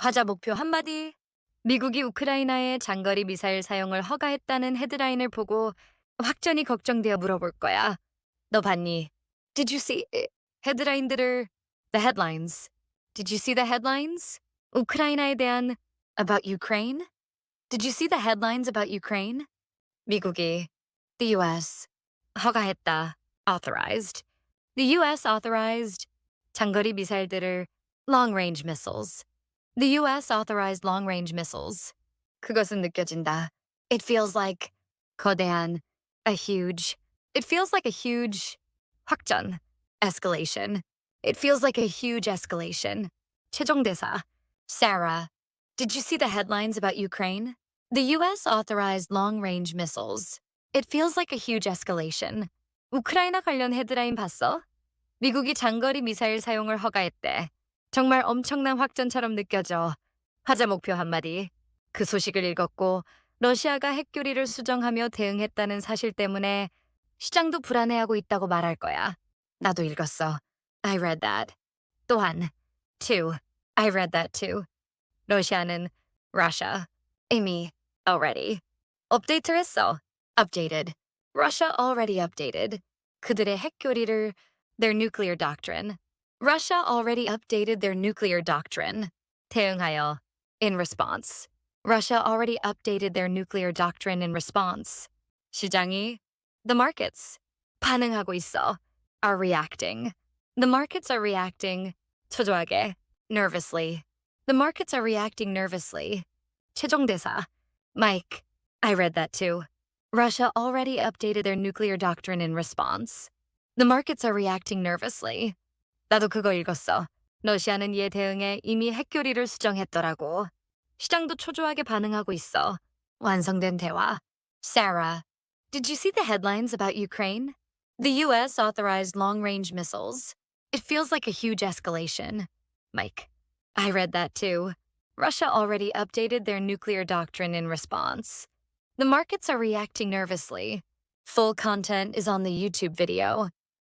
화자 목표 한마디. 미국이 우크라이나에 장거리 미사일 사용을 허가했다는 헤드라인을 보고 확전이 걱정되어 물어볼 거야. 너 봤니? Did you see 헤드라인들을 the headlines? Did you see the headlines? 우크라이나에 대한 about Ukraine? Did you see the headlines about Ukraine? 미국이 the US 허가했다 authorized. The US authorized 장거리 미사일들을 long range missiles. The US authorized long range missiles. 그것은 느껴진다. It feels like 거대한 a huge. It feels like a huge 확전 escalation. It feels like a huge escalation. 최종 대사. Sarah, did you see the headlines about Ukraine? The US authorized long range missiles. It feels like a huge escalation. 우크라이나 관련 헤드라인 봤어? 미국이 장거리 미사일 사용을 허가했대. 정말 엄청난 확전처럼 느껴져. 화자 목표 한마디. 그 소식을 읽었고 러시아가 핵교리를 수정하며 대응했다는 사실 때문에 시장도 불안해하고 있다고 말할 거야. 나도 읽었어. I read that. 또한, too. I read that too. 러시아는 Russia. 이미 already. 업데이트 했어. Updated. Russia already updated. 그들의 핵교리를 their nuclear doctrine. Russia already updated their nuclear doctrine. 대응하여 in response. Russia already updated their nuclear doctrine in response. 시장이 the markets 반응하고 있어. are reacting. The markets are reacting 초조하게 nervously. The markets are reacting nervously. 최종 대사 Mike, I read that too. Russia already updated their nuclear doctrine in response. The markets are reacting nervously. 나도 그거 읽었어. 러시아는 이에 대응해 이미 핵교리를 수정했더라고. 시장도 초조하게 반응하고 있어. 완성된 대화. Sarah, did you see the headlines about Ukraine? The US authorized long range missiles. It feels like a huge escalation. Mike, I read that too. Russia already updated their nuclear doctrine in response. The markets are reacting nervously. Full content is on the YouTube video.